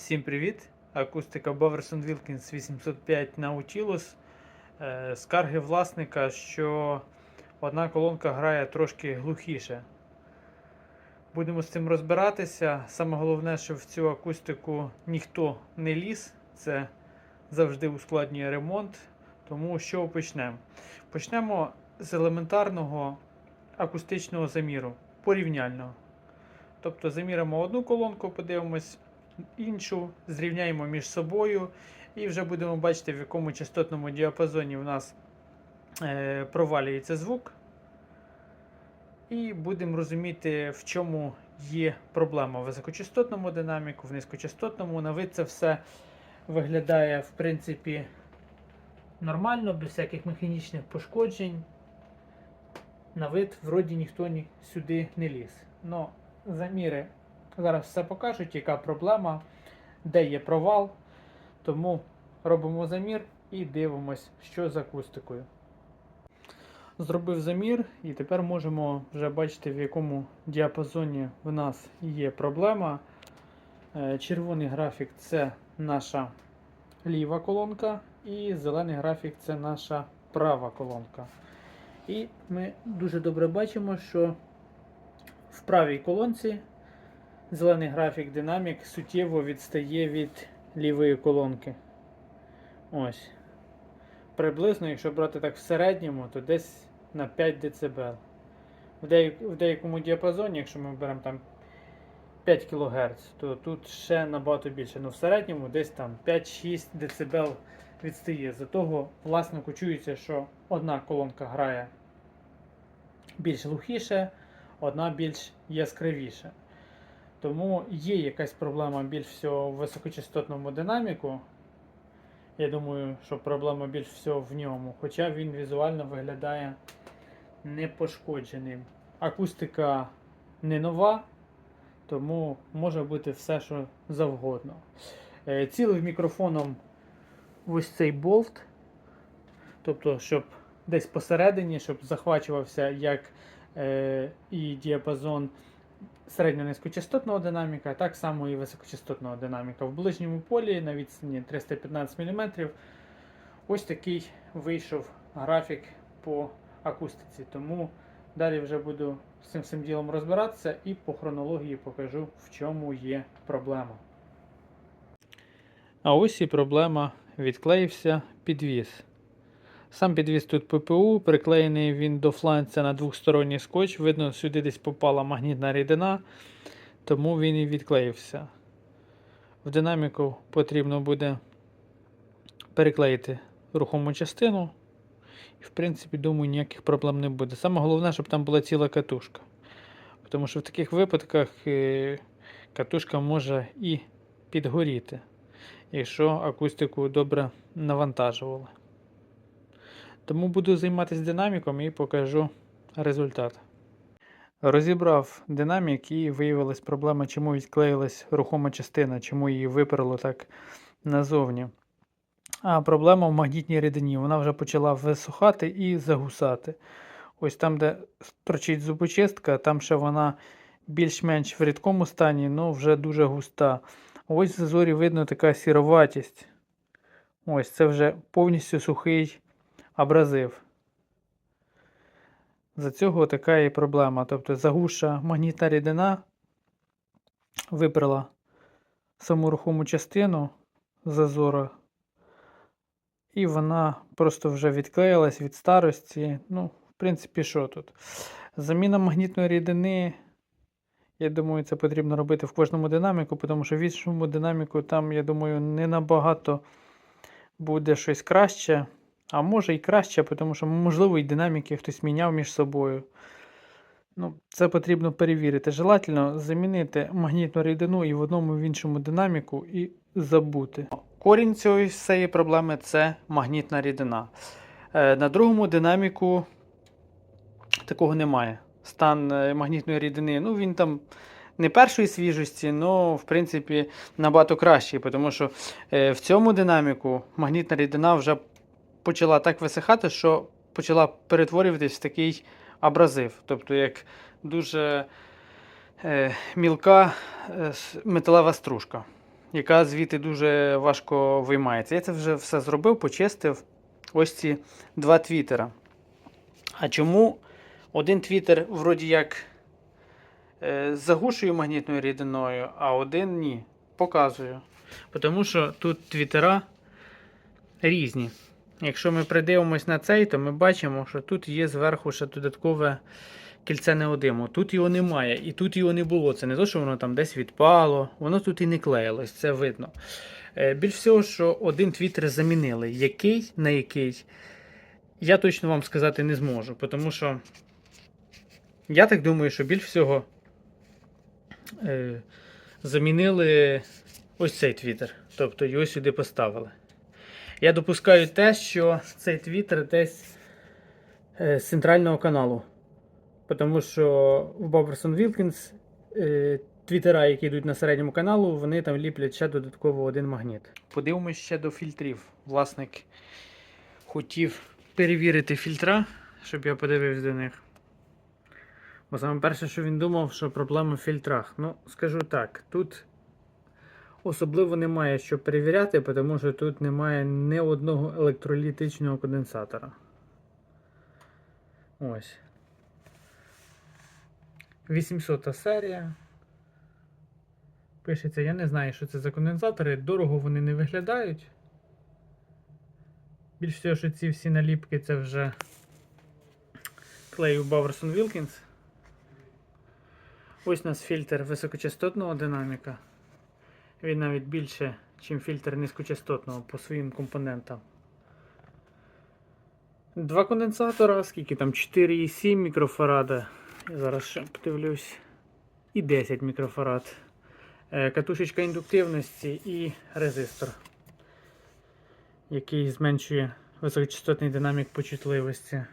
Всім привіт! Акустика Boverson Wilkins 805 Nautilus. Е, Скарги власника, що одна колонка грає трошки глухіше. Будемо з цим розбиратися. Саме головне, що в цю акустику ніхто не ліз. Це завжди ускладнює ремонт. Тому що почнемо? Почнемо з елементарного акустичного заміру, порівняльного. Тобто заміримо одну колонку, подивимось іншу, зрівняємо між собою і вже будемо бачити, в якому частотному діапазоні у нас е, провалюється звук. І будемо розуміти, в чому є проблема в високочастотному динаміку, в низькочастотному. На вид це все виглядає, в принципі, нормально, без всяких механічних пошкоджень. На вид, вроді, ніхто ні, сюди не ліз. Но заміри зараз все покажуть, яка проблема, де є провал. Тому робимо замір і дивимось, що з акустикою. Зробив замір, і тепер можемо вже бачити, в якому діапазоні в нас є проблема. Е, Червоний графік це наша ліва колонка, і зелений графік це наша права колонка. І ми дуже добре бачимо, що в правій колонці зелений графік динамік суттєво відстає від лівої колонки. Ось. Приблизно, якщо брати так в середньому, то десь на 5 дБ. В, деякому діапазоні, якщо ми беремо там 5 кГц, то тут ще набагато більше. Ну в середньому десь там 5-6 дБ відстає. За того власнику чується, що одна колонка грає більш глухіше, одна більш яскравіше. Тому є якась проблема більш всього в високочастотному динаміку. Я думаю, що проблема більш всього в ньому. Хоча він візуально виглядає непошкодженим. Акустика не нова, тому може бути все, що завгодно. Е, Цілив мікрофоном ось цей болт. Тобто, щоб десь посередині, щоб захвачувався як е, і діапазон середньонизькочастотного динаміка, так само і високочастотного динаміка. В ближньому полі на відстані 315 мм ось такий вийшов графік по акустиці. Тому далі вже буду з цим всім ділом розбиратися і по хронології покажу, в чому є проблема. А ось і проблема відклеївся підвіз. Сам підвіз тут ППУ, приклеєний він до фланця на двохсторонній скотч. Видно, сюди десь попала магнітна рідина, тому він і відклеївся. В динаміку потрібно буде переклеїти рухому частину. І, в принципі, думаю, ніяких проблем не буде. Саме головне, щоб там була ціла катушка. Тому що в таких випадках е, катушка може і підгоріти, якщо акустику добре навантажували. Тому буду займатися динаміком і покажу результат. Розібрав динамік і виявилась проблема, чому відклеїлась рухома частина, чому її виперло так назовні. А проблема в магнітній рідині. Вона вже почала висухати і загусати. Ось там, де торчить зубочистка, там ще вона більш-менш в рідкому стані, але вже дуже густа. Ось в зазорі видно така сіроватість. Ось це вже повністю сухий абразив. За цього така і проблема. Тобто загуша магнітна рідина виперла саму рухому частину зазора, і вона просто вже відклеїлась від старості. Ну, в принципі, що тут? Заміна магнітної рідини. Я думаю, це потрібно робити в кожному динаміку, тому що в іншому динаміку там, я думаю, не набагато буде щось краще. А може і краще, тому що, можливо, і динаміки хтось міняв між собою. Ну, Це потрібно перевірити. Желательно замінити магнітну рідину і в одному і в іншому динаміку і забути. Корінь цієї всієї проблеми це магнітна рідина. Е, На другому динаміку такого немає. Стан е, магнітної рідини, ну він там не першої свіжості, але в принципі набагато кращий, тому що е, в цьому динаміку магнітна рідина вже почала так висихати, що почала перетворюватись в такий абразив. Тобто як дуже е, мілка е, металева стружка. яка звідти дуже важко виймається. Я це вже все зробив, почистив. Ось ці два твітера. А чому один твітер вроді як е, з магнітною рідиною, а один ні. Показую. Тому що тут твітера різні. Якщо ми придивимось на цей, то ми бачимо, що тут є зверху ще додаткове кільце неодиму. Тут його немає, і тут його не було. Це не то, що воно там десь відпало, воно тут і не клеїлось, це видно. Е, Більш всього, що один твітер замінили. Який на який, я точно вам сказати не зможу. Тому що я так думаю, що більш всього е, замінили ось цей твітер. Тобто його сюди поставили. Я допускаю те, що цей твітер десь е, з центрального каналу. Тому що в Боберсон Вілкінс е, твітера, які йдуть на середньому каналу, вони там ліплять ще додатково один магніт. Подивимось ще до фільтрів. Власник хотів перевірити фільтра, щоб я подивився до них. Бо саме перше, що він думав, що проблема в фільтрах. Ну, скажу так, тут особливо немає що перевіряти, тому що тут немає ні одного електролітичного конденсатора. Ось. 800 серія. Пишеться, я не знаю, що це за конденсатори. Дорого вони не виглядають. Більш всього, що ці всі наліпки це вже клею Bowerson Wilkins. Ось у нас фільтр високочастотного динаміка. Він навіть більше, ніж фільтр низькочастотного по своїм компонентам. Два конденсатора, скільки там 4,7 мікрофарада. Я зараз ще подивлюсь. І 10 мікрофарад. Е, Катушечка індуктивності і резистор, який зменшує високочастотний динамік почутливості.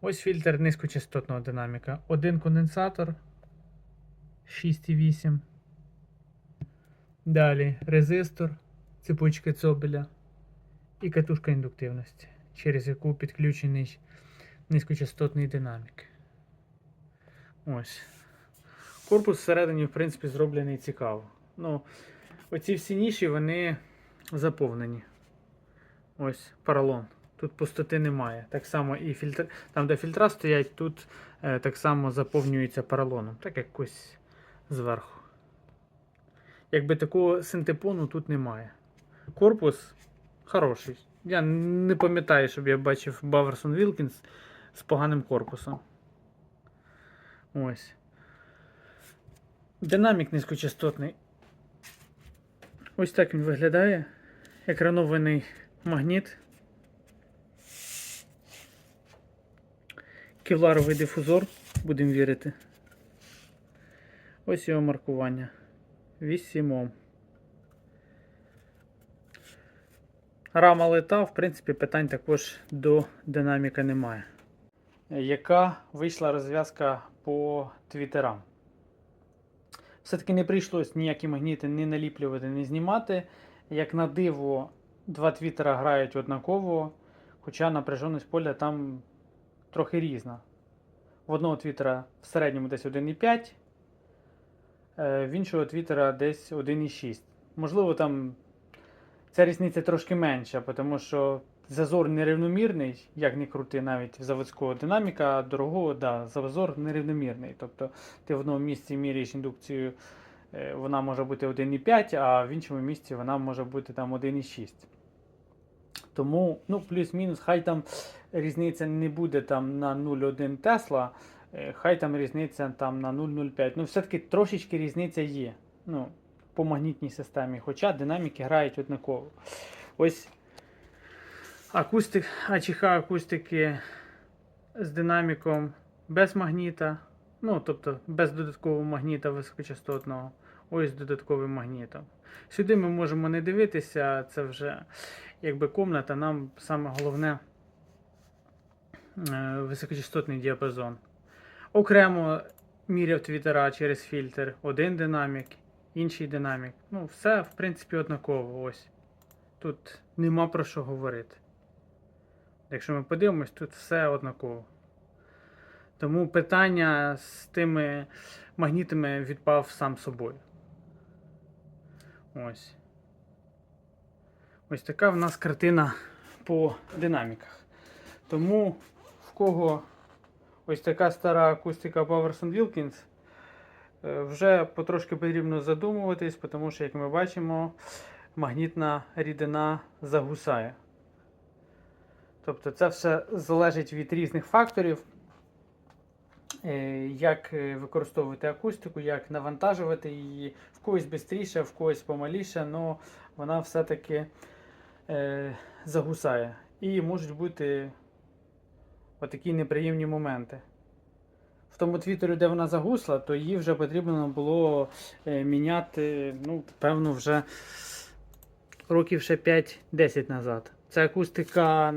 Ось фільтр низькочастотного динаміка. Один конденсатор 6,8. Далі резистор, цепочка цобеля і катушка індуктивності, через яку підключений низькочастотний динамік. Ось. Корпус всередині, в принципі, зроблений цікаво. Ну, оці всі ніші, вони заповнені. Ось поролон. Тут пустоти немає. Так само і фільтр. Там, де фільтра стоять, тут е, так само заповнюється поролоном. Так як ось зверху. Якби такого синтепону тут немає. Корпус хороший. Я не пам'ятаю, щоб я бачив Баверсон Wilkins з поганим корпусом. Ось. Динамік низькочастотний. Ось так він виглядає. Екранований магніт. Кевларовий дифузор, будемо вірити. Ось його маркування. 8 Ом. Рама лита, в принципі, питань також до динаміка немає. Яка вийшла розв'язка по твітерам? Все-таки не прийшлось ніякі магніти не наліплювати, не знімати. Як на диво, два твітера грають однаково, хоча напряженість поля там трохи різна. В одного твітера в середньому десь 1,5, е, в іншого твітера десь 1,6. Можливо, там ця різниця трошки менша, тому що зазор нерівномірний, як не крути, навіть заводського динаміка, а дорогого, да, зазор нерівномірний. Тобто ти в одному місці міряєш індукцію, е, вона може бути 1,5, а в іншому місці вона може бути там 1,6. Тому, ну, плюс-мінус, хай там різниця не буде там на 0,1 Тесла, е, хай там різниця там на 0,05. Ну, все-таки трошечки різниця є. Ну, по магнітній системі, хоча динаміки грають однаково. Ось акустик, АЧХ акустики з динаміком без магніта. Ну, тобто без додаткового магніта високочастотного. Ось з додатковим магнітом. Сюди ми можемо не дивитися, це вже якби комната, нам саме головне е, високочастотний діапазон. Окремо міряв твітера через фільтр. Один динамік, інший динамік. Ну, все, в принципі, однаково. Ось. Тут нема про що говорити. Якщо ми подивимось, тут все однаково. Тому питання з тими магнітами відпав сам собою. Ось. Ось така в нас картина по динаміках. Тому в кого ось така стара акустика Powerson Wilkins, е, вже потрошки потрібно задумуватись, тому що, як ми бачимо, магнітна рідина загусає. Тобто це все залежить від різних факторів, е, як е, використовувати акустику, як навантажувати її, в когось швидше, в когось помаліше, але вона все-таки загусає. І можуть бути отакі неприємні моменти. В тому твітері, де вона загусла, то її вже потрібно було е, міняти, ну, певно, вже років ще 5-10 назад. Ця акустика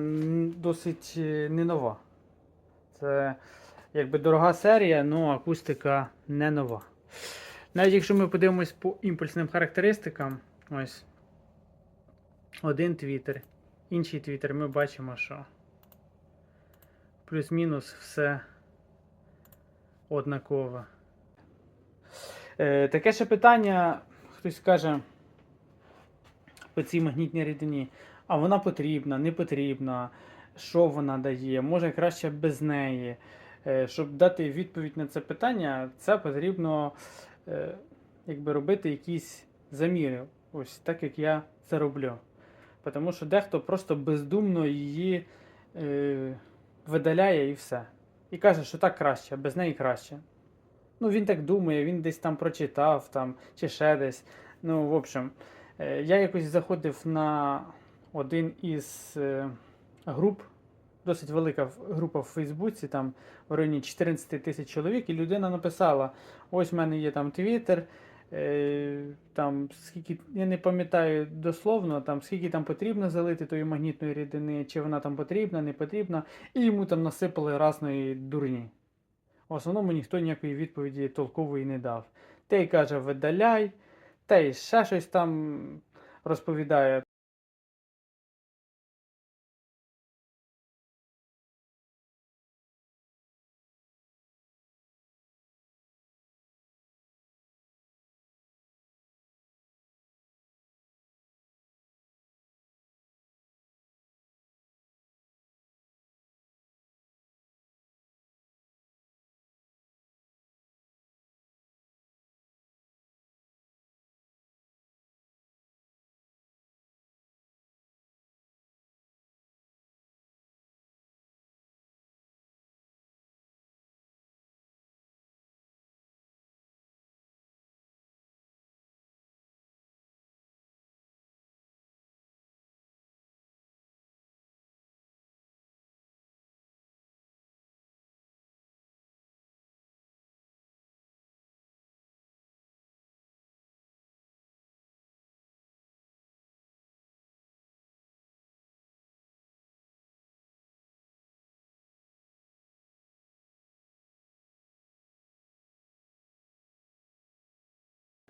досить е, не нова. Це якби дорога серія, але акустика не нова. Навіть якщо ми подивимось по імпульсним характеристикам, ось один твітер, інший твітер, ми бачимо, що плюс-мінус все однаково. Е, таке ще питання, хтось каже по цій магнітній рідині, а вона потрібна, не потрібна, що вона дає, може краще без неї. Е, щоб дати відповідь на це питання, це потрібно е, якби робити якісь заміри. Ось так як я це роблю. Тому що дехто просто бездумно її е, видаляє і все. І каже, що так краще, без неї краще. Ну, він так думає, він десь там прочитав там, чи ще десь. Ну, в общем, е, я якось заходив на один із е, груп, досить велика група в Фейсбуці, там в районі 14 тисяч чоловік, і людина написала: ось в мене є там Твіттер, там скільки, я не пам'ятаю дословно, там скільки там потрібно залити тої магнітної рідини, чи вона там потрібна, не потрібна, і йому там насипали разної дурні. В основному ніхто ніякої відповіді толкової не дав. Той каже, видаляй, та й ще щось там розповідає.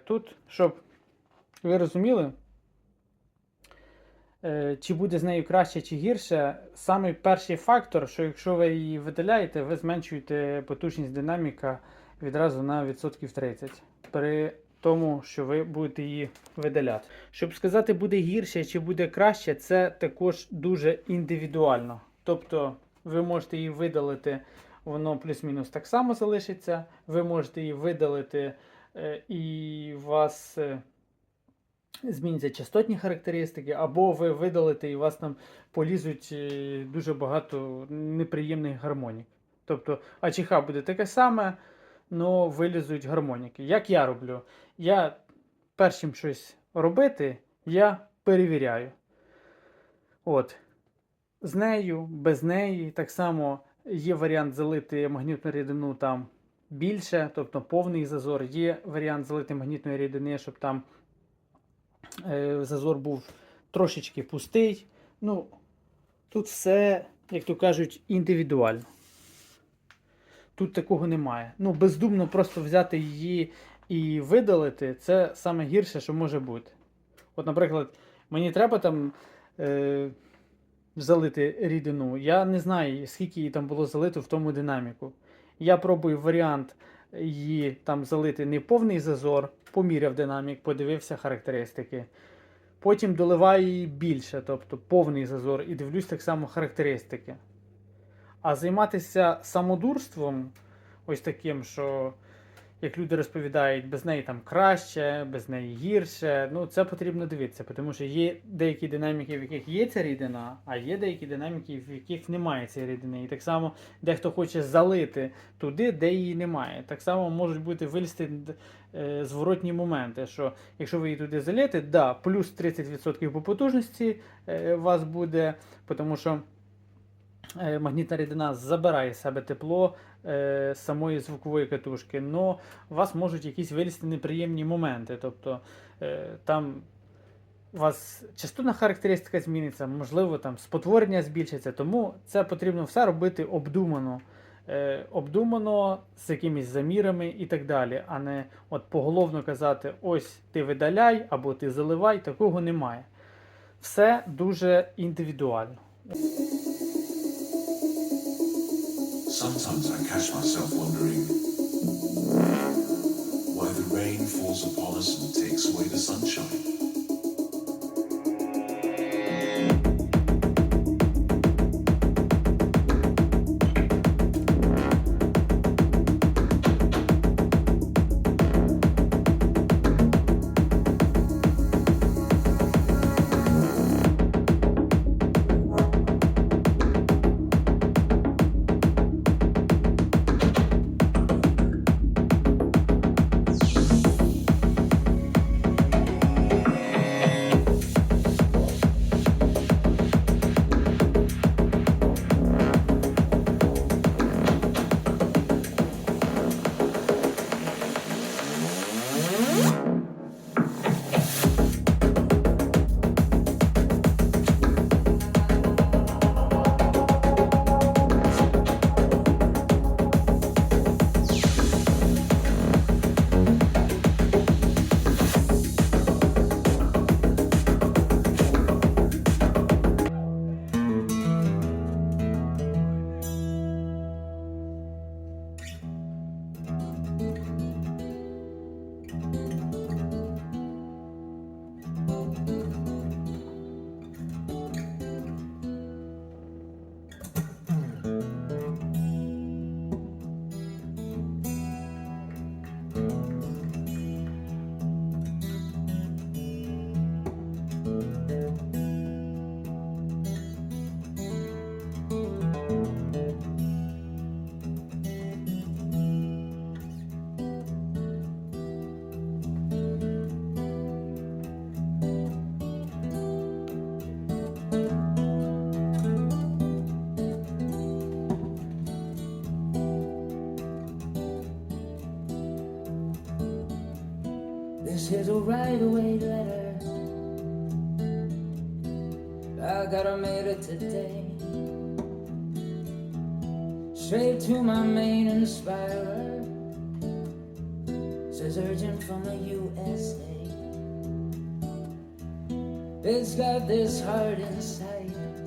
Тут, щоб ви розуміли, е, чи буде з нею краще чи гірше, самий перший фактор, що якщо ви її видаляєте, ви зменшуєте потужність динаміка відразу на відсотків 30. При тому, що ви будете її видаляти. Щоб сказати, буде гірше чи буде краще, це також дуже індивідуально. Тобто, ви можете її видалити, воно плюс-мінус так само залишиться. Ви можете її видалити і у вас е, зміняться частотні характеристики, або ви видалите і у вас там полізуть е, дуже багато неприємних гармонік. Тобто АЧХ буде таке саме, але вилізуть гармоніки. Як я роблю? Я першим щось робити, я перевіряю. От. З нею, без неї, так само є варіант залити магнітну рідину там більше, тобто повний зазор. Є варіант залити магнітної рідини, щоб там е, зазор був трошечки пустий. Ну, тут все, як то кажуть, індивідуально. Тут такого немає. Ну, бездумно просто взяти її і видалити це саме гірше, що може бути. От, наприклад, мені треба там е, залити рідину. Я не знаю, скільки її там було залито в тому динаміку. Я пробую варіант її там залити не повний зазор, поміряв динамік, подивився характеристики. Потім доливаю її більше, тобто повний зазор, і дивлюсь так само характеристики. А займатися самодурством, ось таким, що, як люди розповідають, без неї там краще, без неї гірше. Ну, це потрібно дивитися, тому що є деякі динаміки, в яких є ця рідина, а є деякі динаміки, в яких немає цієї рідини. І так само дехто хоче залити туди, де її немає. Так само можуть бути вилізти е, зворотні моменти, що якщо ви її туди залієте, да, плюс 30% по потужності е, вас буде, тому що е, магнітна рідина забирає з себе тепло е, самої звукової катушки, але вас можуть якісь вилізти неприємні моменти. Тобто е, там у вас частотна характеристика зміниться, можливо, там спотворення збільшиться, тому це потрібно все робити обдумано. Е, обдумано з якимись замірами і так далі, а не от поголовно казати, ось ти видаляй або ти заливай, такого немає. Все дуже індивідуально. Sometimes I catch myself wondering why the rain falls upon us and takes away the sunshine. This is a right away letter. I gotta mail it today. Straight to my main inspirer. Says urgent from the USA. It's got this heart inside it.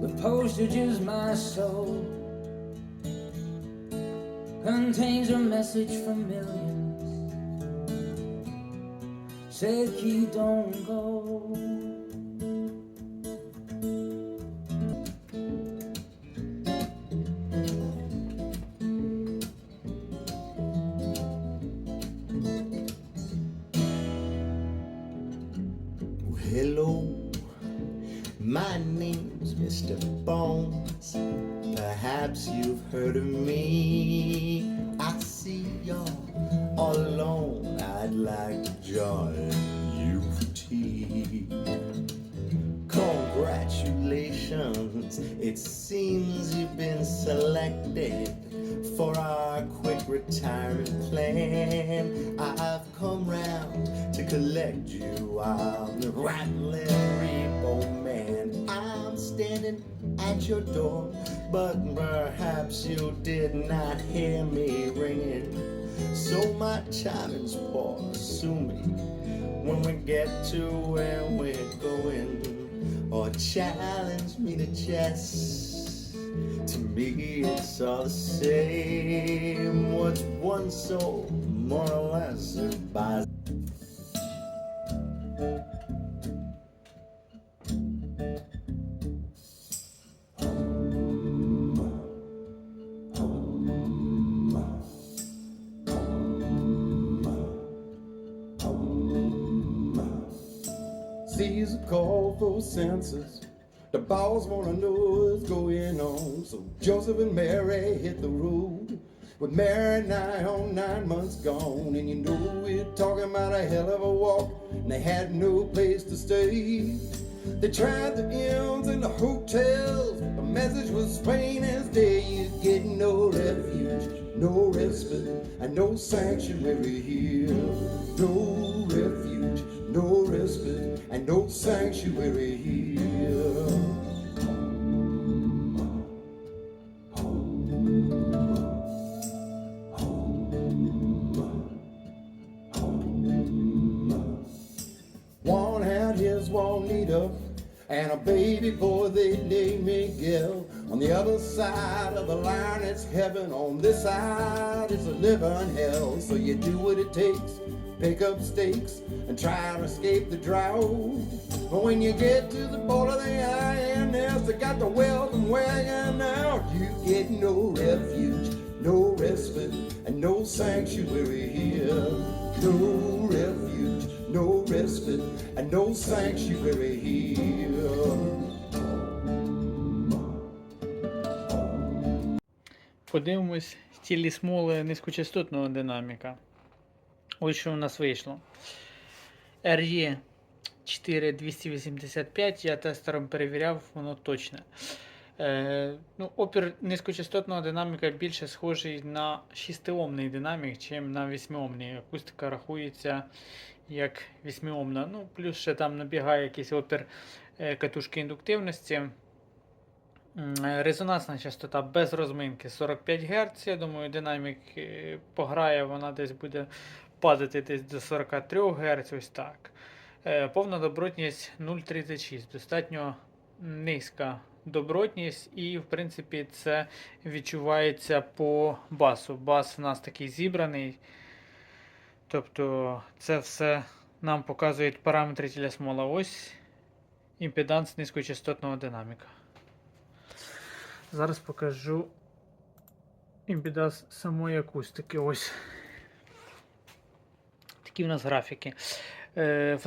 The postage is my soul contains a message from millions. Said key don't go. Hello, my name's Mr. Bones. Perhaps you've heard of me. I see you're all alone. I'd like to join you for tea. Congratulations, it seems you've been selected for our quick retirement plan. I've come round to collect you. I'm the rattling repo man. I'm standing at your door, but perhaps you did not hear me ringing. So my poor, sue me when we get to where we're going, or challenge me to chess. To me, it's all the same. What's one soul more or less buys? The boss wanna know what's going on. So Joseph and Mary hit the road. With Mary nigh on nine months gone. And you know we're talking about a hell of a walk. And they had no place to stay. They tried the inns and the hotels. The message was plain as day. You get no refuge, no respite, and no sanctuary here. No refuge, no respite, and no sanctuary here. One had his Juanita and a baby boy they named Miguel. On the other side of the line it's heaven, on this side it's a living hell. So you do what it takes, pick up stakes and try to escape the drought. But when you get to the border, the INS, they got the Weldon wagon out. You get no refuge, no respite, and no sanctuary here. No refuge, no respite, and no sanctuary here. Подивимось тілі смоли низькочастотного динаміка. Ось що у нас вийшло. RE 4285, я тестером перевіряв, воно точне. Е, ну, опір низькочастотного динаміка більше схожий на 6-омний динамік, чим на 8-омний. Акустика рахується як 8-омна. Ну, плюс ще там набігає якийсь опір е, катушки індуктивності. Е, Резонансна частота без розминки 45 Гц. Я думаю, динамік е, пограє, вона десь буде падати десь до 43 Гц. Ось так. Е, Повна добротність 0,36. Достатньо низька добротність, і, в принципі, це відчувається по басу. Бас у нас такий зібраний. Тобто, це все нам показують параметри тіля смола. Ось імпеданс низькочастотного динаміка. Зараз покажу імпеданс самої акустики. Ось. Такі в нас графіки. Е,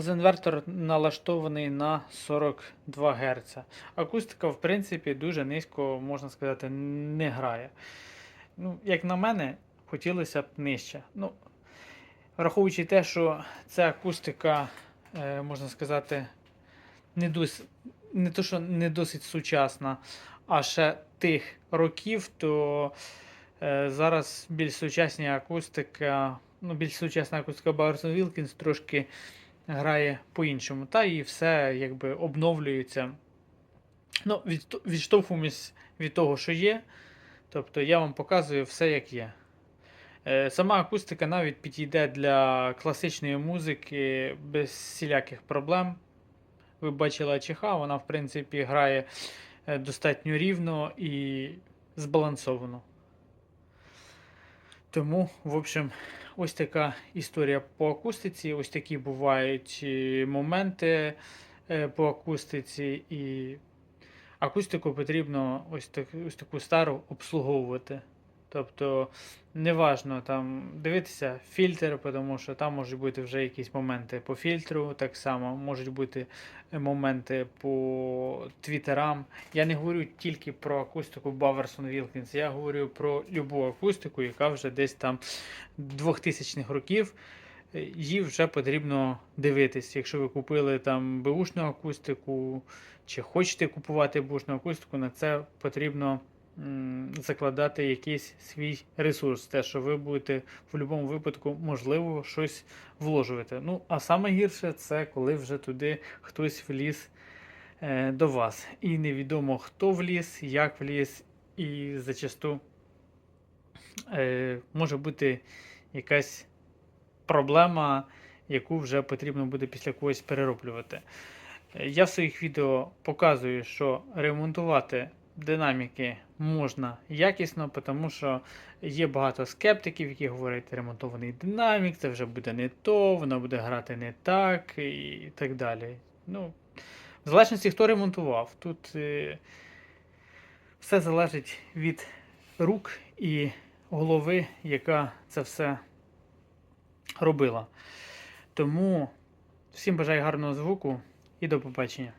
налаштований на 42 Гц. Акустика, в принципі, дуже низько, можна сказати, не грає. Ну, як на мене, хотілося б нижче. Ну, враховуючи те, що ця акустика, е, можна сказати, не, дос, не то, що не досить сучасна, а ще тих років, то е, зараз більш сучасна акустика, ну, більш сучасна акустика Bowers Wilkins трошки грає по-іншому. Та і все якби обновлюється. Ну, від, відштовхуємось від того, що є. Тобто я вам показую все, як є. Е, Сама акустика навіть підійде для класичної музики без всіляких проблем. Ви бачили АЧХ, вона, в принципі, грає е, достатньо рівно і збалансовано. Тому, в общем, ось така історія по акустиці. Ось такі бувають е, моменти е, по акустиці, і акустику потрібно ось, так, ось таку стару обслуговувати. Тобто, неважно там дивитися фільтр, тому що там можуть бути вже якісь моменти по фільтру, так само можуть бути моменти по твіттерам. Я не говорю тільки про акустику Bowers Wilkins, я говорю про любу акустику, яка вже десь там 2000-х років. Е, Її вже потрібно дивитись. Якщо ви купили там беушну акустику, чи хочете купувати беушну акустику, на це потрібно закладати якийсь свій ресурс. Те, що ви будете в будь-якому випадку, можливо, щось вложувати. Ну, а саме гірше це коли вже туди хтось вліз е, до вас. І невідомо, хто вліз, як вліз, і зачасту е, може бути якась проблема, яку вже потрібно буде після когось перероблювати. Е, Я в своїх відео показую, що ремонтувати динаміки можна якісно, тому що є багато скептиків, які говорять, ремонтований динамік, це вже буде не то, воно буде грати не так і так далі. Ну, в залежності, хто ремонтував. Тут е, все залежить від рук і голови, яка це все робила. Тому всім бажаю гарного звуку і до побачення.